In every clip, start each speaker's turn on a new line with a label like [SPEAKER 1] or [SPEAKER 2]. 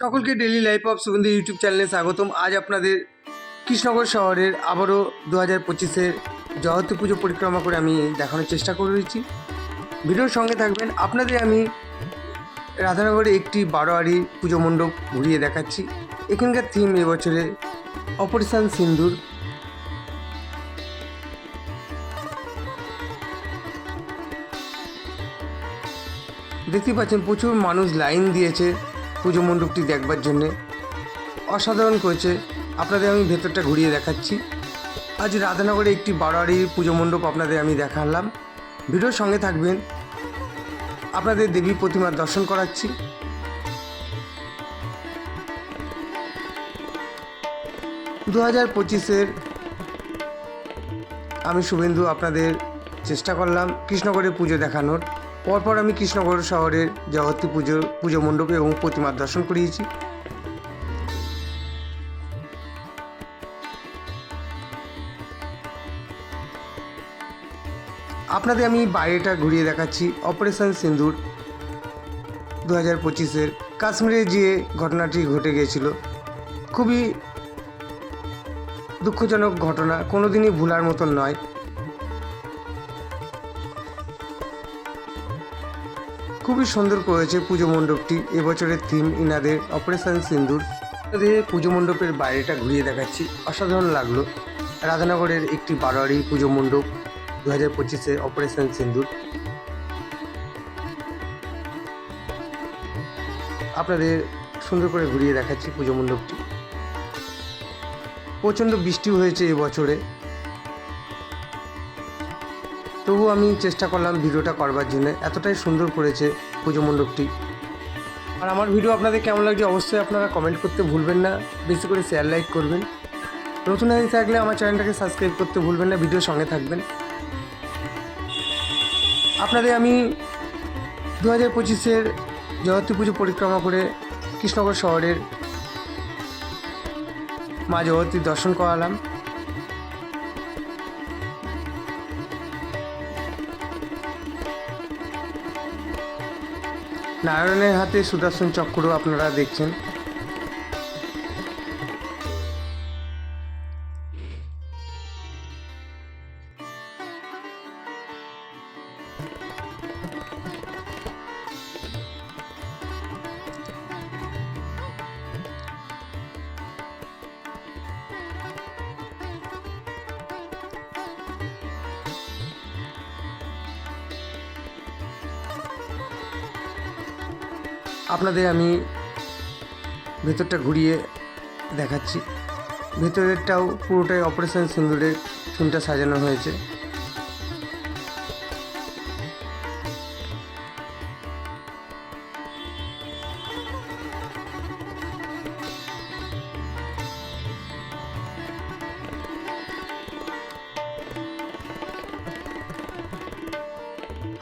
[SPEAKER 1] সকলকে daily life of Sugandhi YouTube চ্যানেলে স্বাগতম। আজ আপনাদের কৃষ্ণনগর শহরের আবারও দু হাজার পঁচিশের জগতী পুজো পরিক্রমা করে আমি দেখানোর চেষ্টা করে করেছি ভিডিওর সঙ্গে থাকবেন আপনাদের আমি রাধানগরে একটি বারোয়ারি পুজো মণ্ডপ ঘুরিয়ে দেখাচ্ছি। এখানকার থিম এবছরে অপারেশন সিন্দুর। দেখতে পাচ্ছেন প্রচুর মানুষ লাইন দিয়েছে। পুজো মণ্ডপটি দেখবার জন্যে। অসাধারণ করেছে। আপনাদের আমি ভেতরটা ঘুরিয়ে দেখাচ্ছি। আজ রাধানগরে একটি বারোয়ারির পুজো মণ্ডপ আপনাদের আমি দেখালাম। ভিডিওর সঙ্গে থাকবেন। আপনাদের দেবী প্রতিমার দর্শন করাচ্ছি। দু হাজার পঁচিশের আমি শুভেন্দু আপনাদের চেষ্টা করলাম কৃষ্ণগড়ে পুজো দেখানোর। পরপর আমি কৃষ্ণগড় শহরের জগত্রী পুজো পুজো মণ্ডপে এবং প্রতিমার দর্শন করিয়েছি। আপনাদের আমি বাইরেটা ঘুরিয়ে দেখাচ্ছি। অপারেশন সিন্দুর দু হাজার পঁচিশের কাশ্মীরে যে ঘটনাটি ঘটে গিয়েছিল, খুবই দুঃখজনক ঘটনা। কোনোদিনই ভুলার মতন নয়। খুবই সুন্দর করেছে পুজো মণ্ডপটি। এবছরের থিম ইনাদের অপারেশন সিন্দুর পুজো মণ্ডপের বাইরেটা ঘুরিয়ে দেখাচ্ছি। অসাধারণ লাগল। রাধানগরের একটি বারোয়ারি পুজো মণ্ডপ দু হাজার পঁচিশে অপারেশন সিন্দুর আপনাদের সুন্দর করে ঘুরিয়ে দেখাচ্ছি পুজো মণ্ডপটি। প্রচণ্ড বৃষ্টি হয়েছে এবছরে। তবু আমি চেষ্টা করলাম ভিডিওটা করবার জন্য। এতটাই সুন্দর করেছে পুজো মণ্ডপটি। আর আমার ভিডিও আপনাদের কেমন লাগছে অবশ্যই আপনারা কমেন্ট করতে ভুলবেন না। বেশি করে শেয়ার লাইক করবেন। নতুন হয়ে থাকলে আমার চ্যানেলটাকে সাবস্ক্রাইব করতে ভুলবেন না ভিডিও সঙ্গে থাকবেন। আপনাদের আমি দু হাজার পঁচিশের জগত্রী পুজো পরিক্রমা করে কৃষ্ণনগর শহরের মা জগত্রীর দর্শন করালাম। নারায়ণের হাতে সুদর্শন চক্র আপনারা দেখছেন আপনাদের আমি ভেতরটা ঘুরিয়ে দেখাচ্ছি। ভেতরেরটাও পুরোটাই অপারেশন সিন্দুরের থিমটা সাজানো হয়েছে।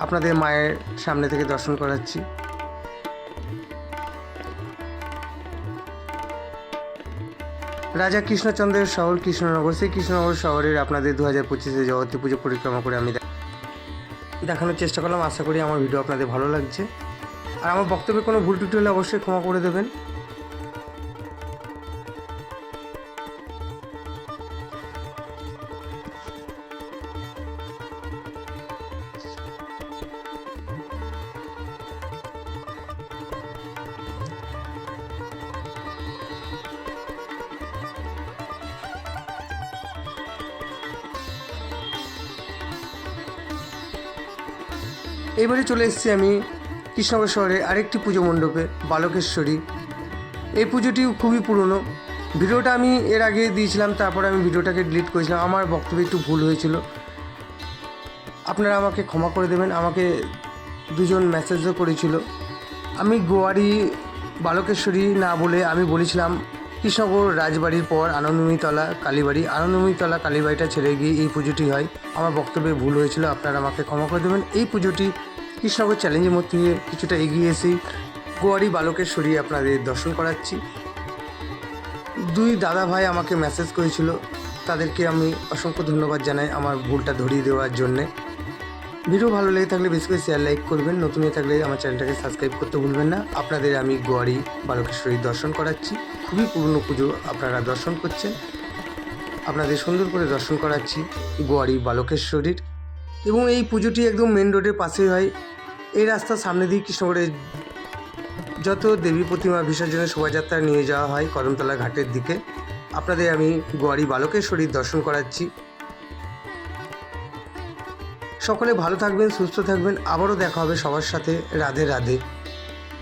[SPEAKER 1] আপনাদের মায়ের সামনে থেকে দর্শন করাচ্ছি। রাজা কৃষ্ণচন্দ্রের শহর কৃষ্ণনগর। সেই কৃষ্ণনগর শহরের আপনাদের দু হাজার পঁচিশে জগতী পুজো পরিক্রমা করে আমি দেখানোর চেষ্টা করলাম। আশা করি আমার ভিডিও আপনাদের ভালো লাগছে। আর আমার বক্তব্যে কোনো ভুল টুটি হলে অবশ্যই ক্ষমা করে দেবেন। এবারে চলে এসেছি আমি কৃষ্ণনগর শহরে আরেকটি পুজো মণ্ডপে, বালকেশ্বরী। এই পুজোটিও খুবই পুরনো। ভিডিওটা আমি এর আগে দিয়েছিলাম, তারপরে আমি ভিডিওটাকে ডিলিট করেছিলাম। আমার বক্তব্যে একটু ভুল হয়েছিল। আপনারা আমাকে ক্ষমা করে দেবেন। আমাকে দুজন মেসেজও করেছিল। আমি গোয়ারি, বালকেশ্বরী না বলে আমি বলেছিলাম, কৃষ্ণনগর রাজবাড়ির পর আনন্দমীতলা কালীবাড়ি। আনন্দমীতলা কালীবাড়িটা ছেড়ে গিয়ে এই পুজোটি হয়। আমার বক্তব্যে ভুল হয়েছিল, আপনারা আমাকে ক্ষমা করে দেবেন। এই পুজোটি কৃষ্ণনগর চ্যালেঞ্জের মধ্যে দিয়ে কিছুটা এগিয়ে এসেই গোয়ারি বালকেশ্বরী আপনাদের দর্শন করাচ্ছি। দুই দাদা ভাই আমাকে মেসেজ করেছিল, তাদেরকে আমি অসংখ্য ধন্যবাদ জানাই আমার ভুলটা ধরিয়ে দেওয়ার জন্যে। ভিডিও ভালো লেগে থাকলে বেশি করে শেয়ার লাইক করবেন, নতুন হয়ে থাকলে আমার চ্যানেলটাকে সাবস্ক্রাইব করতে ভুলবেন না। আপনাদের আমি গোয়ারি বালকেশ্বরী দর্শন করাচ্ছি। খুবই পুরনো পুজো আপনারা দর্শন করছেন। আপনাদের সুন্দর করে দর্শন করাচ্ছি গোয়ারি বালকেশ্বরীর এবং এই পুজোটি একদম মেন রোডের পাশেই হয়। এই রাস্তার সামনে দিয়ে কৃষ্ণগড়ের যত দেবী প্রতিমা বিসর্জনের শোভাযাত্রা নিয়ে যাওয়া হয় কদমতলা ঘাটের দিকে, আপনাদের আমি গোয়ারি বালকেশ্বরীর দর্শন করাচ্ছি। সকলে ভালো থাকবেন, সুস্থ থাকবেন, আবারও দেখা হবে সবার সাথে। রাধে রাধে।